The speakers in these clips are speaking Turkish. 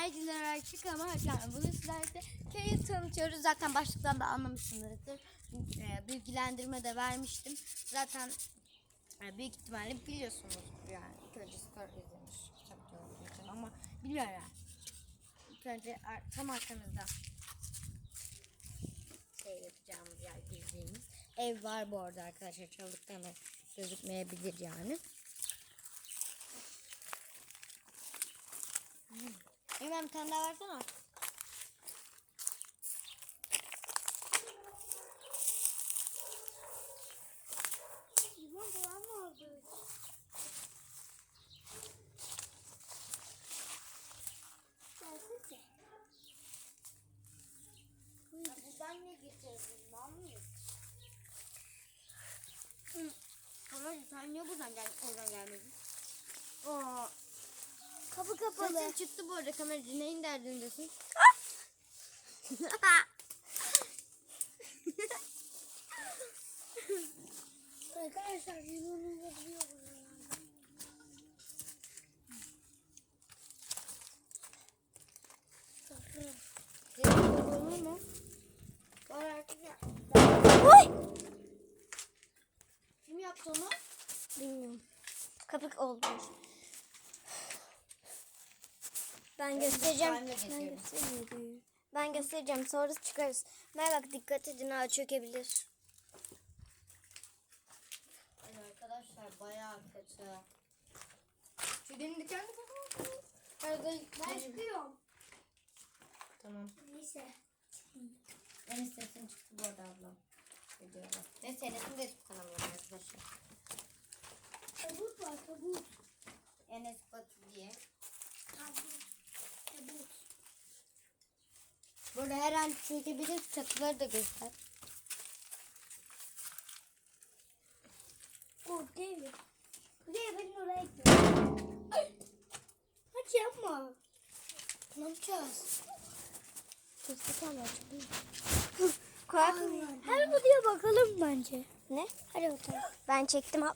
Herkese açık ama yani bunu sizlerle köyü tanıtıyoruz. Zaten başlıktan da anlamışsınızdır. Ee, bilgilendirme de vermiştim. Zaten e, büyük ihtimalle biliyorsunuz yani köyce spor izlemiş kitapta olduğu için ama bilmiyorum yani. İlk önce tam arkamızda şey yapacağımız yer girdiğimiz ev var bu arada arkadaşlar çaldıktan da gözükmeyebilir yani. Hmm. Hemen bir tane daha versene. Buradan ne getirdin? Anlıyor. Ama sen niye buradan gel oradan gelmedin? Aa, Kapı kapalı. çıktı bu arada kameracı neyin derdindesin? Arkadaşlar limonun oluyor göstereceğim. Ben Ben göstereceğim. Ben göstereceğim. Sonra çıkarız. Mer bak dikkat edin ha çökebilir. Ay arkadaşlar bayağı kötü. Şu benim de kendi kafam. Arada çıkıyorum. Tamam. Neyse. En sesim çıktı bu arada ablam. Videoda. Ve seyretim de kanalım arkadaşlar. Tabut var tabut. Enes Batı diye. Tabut. Burada her an çekebilir çatıları da göster. O değil. Buraya benim oraya gidiyorum. Hadi yapma. Ne yapacağız? Fıstık ama Hadi bu diye bakalım bence. Ne? Hadi bakalım. Ben çektim. ha-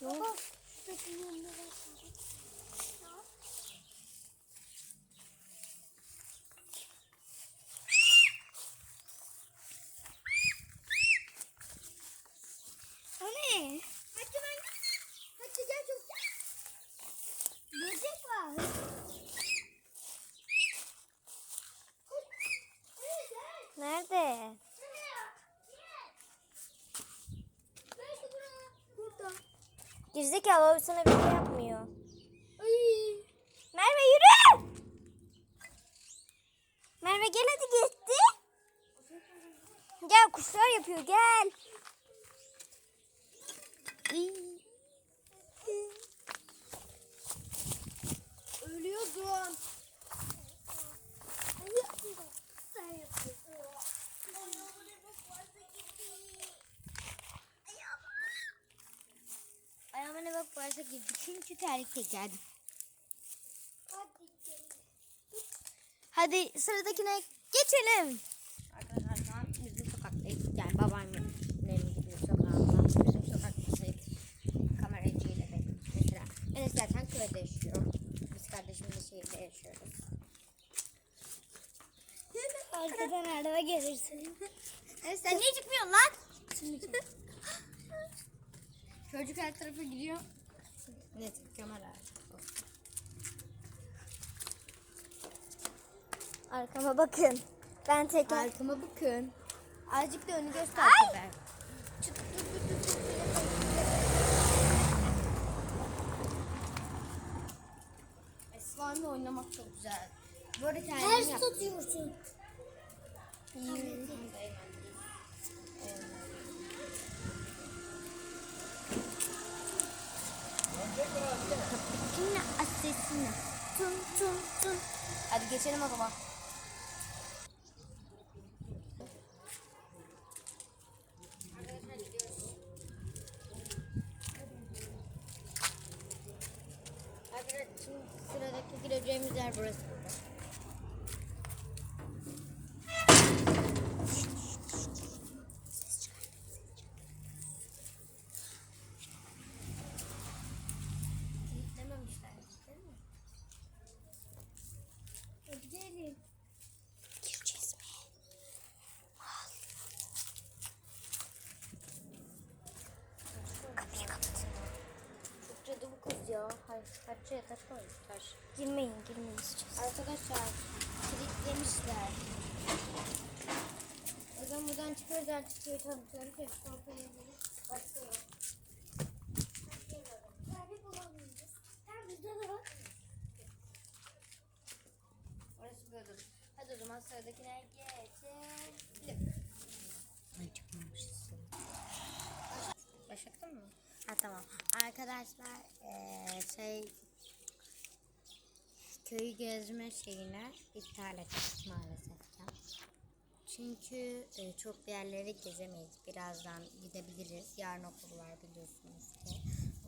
Ne oldu? O ne? Hadi ben Hadi gel çok Böcek var. Nerede? Burada. Gerizekalı o sana bir şey yapmıyor. Merve yürü. Merve gel hadi gitti. Gel kuşlar yapıyor gel. Varsa girdi. Çünkü terlikle geldim. Hadi sıradakine geçelim. Arkadaşlar şu an bizim sokaktayız. Yani babaannemin gibi sokağında. Bizim sokaktayız. Kameracıyla da mesela. Enes zaten köyde yaşıyor. Biz kardeşimle şehirde yaşıyoruz. Arkadan araba gelirsin. Enes sen niye çıkmıyorsun lan? Çocuk her tarafa gidiyor. Net kamera. Arkama bakın. Ben tekrar Arkama bakın. Azıcık da önü göster be. Esra'nla oynamak çok güzel. Arada kendim ters tutuyorsun. Kimle asesine? Tun tun tun. Hadi geçelim o zaman. Arkadaşlar gidiyoruz. Arkadaşlar şimdi sıradaki gireceğimiz yer burası. Dememişler değil mi? Girmeyin girmeyin. Arkadaşlar kilitlemişler. O zaman buradan çıkıyoruz artık şeyi tanıtıyorum. Keşke tanıtıyorum. Başlıyor. Orası böyle dur. Hadi o zaman sıradakine geçelim. Ay çıkmamışız. Başlattın mı? Ha tamam. Arkadaşlar eee, şey köyü gezme şeyini iptal ettik maalesef ki. Çünkü e, çok bir yerleri gezemeyiz. Birazdan gidebiliriz. Yarın okul var biliyorsunuz ki.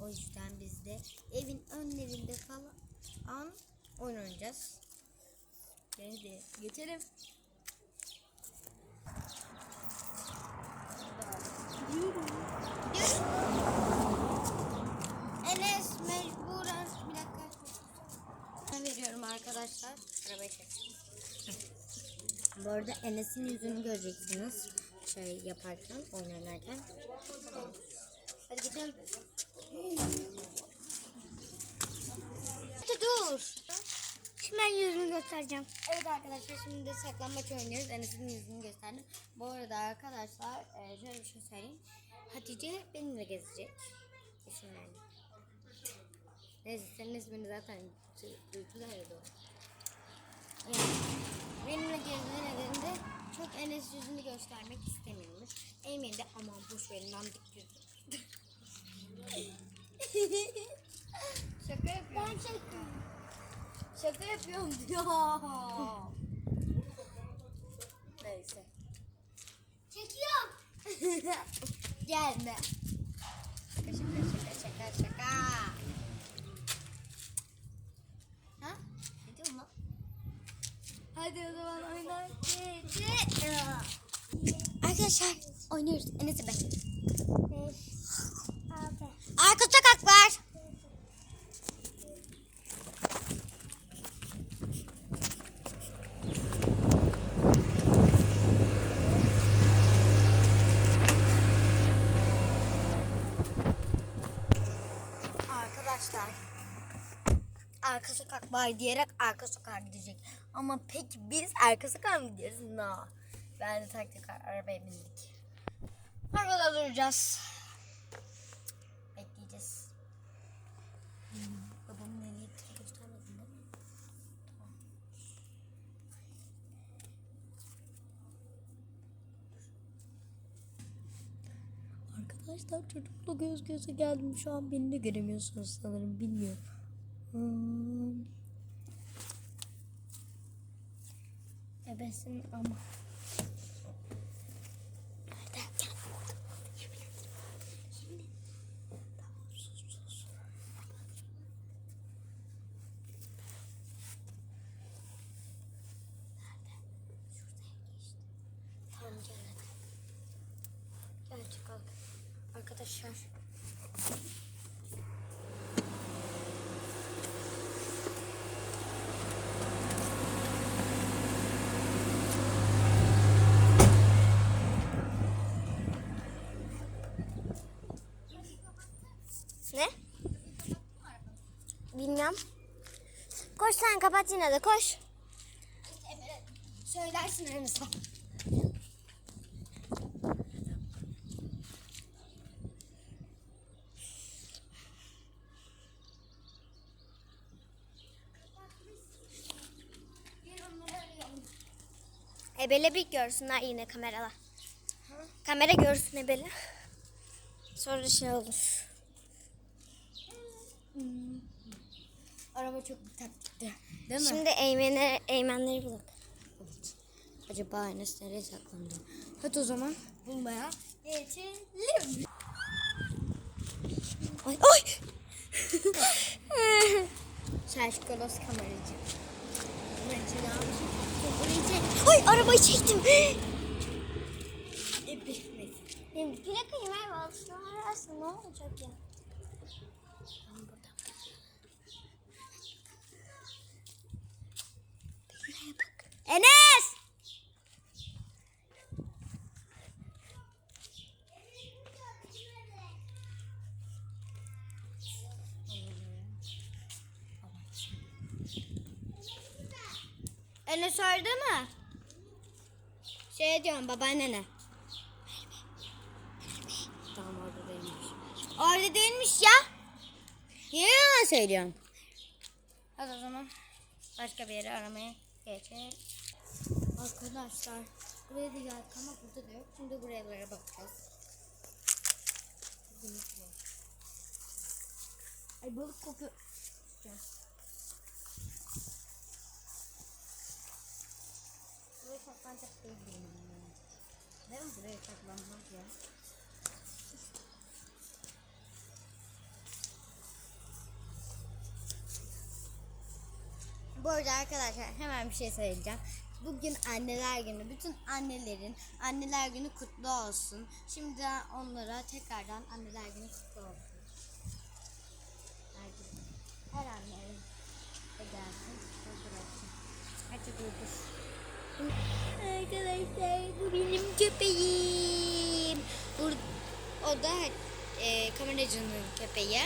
O yüzden biz de evin önlerinde falan oyun oynayacağız. Hadi geçelim. Enes mecburen bir dakika. Ben veriyorum arkadaşlar. Arabayı çek. Bu arada Enes'in yüzünü göreceksiniz. Şey yaparken, oynarken. Hadi gidelim. Hadi dur. Şimdi ben yüzümü göstereceğim. Evet arkadaşlar şimdi de saklambaç oynuyoruz. Enes'in yüzünü gösterdim. Bu arada arkadaşlar e, şöyle bir şey söyleyeyim. Hatice benimle gezecek. İsimlerini. Neyse senin ismini zaten şey, duydular ya doğru. Benimle gezme nedeni de çok Enes yüzünü göstermek istemiyormuş. Emin de aman boş verin lan dik yüzü. Şaka yapıyorum. Ben çektim. Şaka yapıyorum diyor. Neyse. Çekiyorum. Gelme. Şaka şaka şaka şaka şaka. Ha? Ne diyorsun lan? Hadi o zaman oynar. Arkadaşlar oynuyoruz. Enes'i ben. Arka sokaklar. Arkadaşlar arka sokak var diyerek arka sokağa gidecek. Ama peki biz arka sokağa mı gidiyoruz? No. Ben de taktik arabaya bindik. Arabada duracağız. Bekleyeceğiz. Hmm, babamın nereye gittiğini göstermedin değil mi? Tamam. Arkadaşlar çocukla göz göze geldim. Şu an beni de göremiyorsunuz sanırım. Bilmiyorum. Hmm. Ebesin ama. Nerede? Gel. Şimdi. Tamam sus sus. Nerede? Şuraya geçti. Tamam gel hadi. Gel çıkalım. Arkadaşlar. Ne? Bilmiyorum. Koş sen kapat yine de koş. Söylersin Enes'e. Ebele bir görsünler yine kameralar. Kamera görsün Ebele. Sonra şey olur. Araba çok taktikti. Değil mi? Şimdi Eymen'e, Eymenleri bulalım. Evet. Acaba Enes nereye saklandı? Hadi o zaman bulmaya geçelim. Ay ay. Şaşkolos kameracı. Ay arabayı çektim. Plakayı ver altına ararsın ne olacak ya? Enes! Enes orada mı? Şey diyorum babaannene. Tamam orada değilmiş. Orada değilmiş ya. Niye yalan söylüyorsun? Hadi o zaman başka bir yere aramaya geçelim. Arkadaşlar buraya da geldik ama burada da yok. Şimdi buralara bakacağız. Ay balık kokuyor. Saklanacak değil benim. Mi? Buraya saklanmaz ya. Bu arada arkadaşlar hemen bir şey söyleyeceğim. Bugün anneler günü. Bütün annelerin anneler günü kutlu olsun. Şimdi onlara tekrardan anneler günü kutlu olsun. Her de gelsin. Olsun. Hadi duydur. Arkadaşlar bu benim köpeğim. O da e, kameracının köpeği.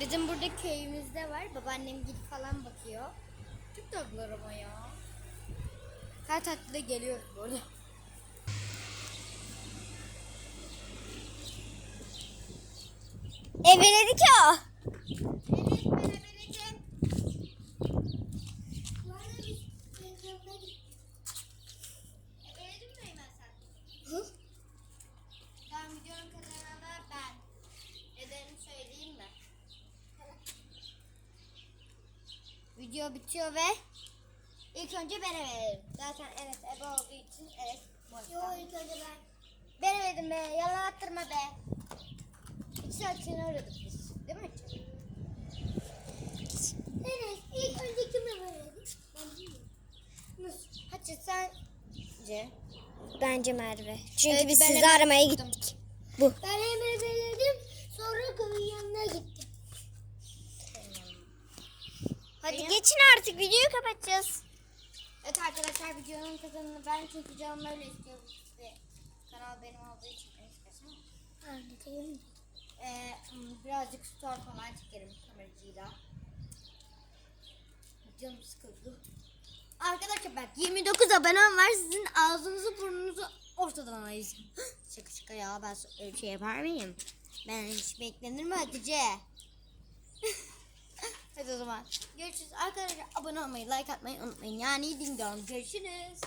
Bizim burada köyümüzde var. Babaannem gidip falan bakıyor. Çok tatlılar ama ya. Her tatlı da geliyor bu arada. Ebeledi ki o. Evet ben vereceğim. Ebeledin mi Eymen sen? Hı? Tamam videonun kazananı ben. Nedenini söyleyeyim mi? Video bitiyor ve ilk önce ben veririm. Zaten evet ebe olduğu için evet. Yok ilk önce ben. Ben verdim be yalan attırma be. İki saat seni aradık biz. Değil mi? Evet ilk önce kime verelim? Hatice sence? Bence Merve. Çünkü Evet, biz ben sizi hemen aramaya gittim. gittik. Ben Emre belirledim. Sonra köyün yanına gittim. Hadi Benim- geçin artık videoyu kapatacağız. Evet arkadaşlar videonun kazanını ben çünkü canım öyle istiyor. Ve kanal benim olduğu için en istersen. Ee, hmm, birazcık story falan çekerim kameracıyla. Canım sıkıldı. Arkadaşlar bak 29 abonem var sizin ağzınızı burnunuzu ortadan ayıracağım. şaka şaka ya ben öyle şey yapar mıyım? Ben hiç beklenir mi Hatice? Hadi o zaman görüşürüz. Arkadaşlar abone olmayı, like atmayı unutmayın. Yani ding dong görüşürüz.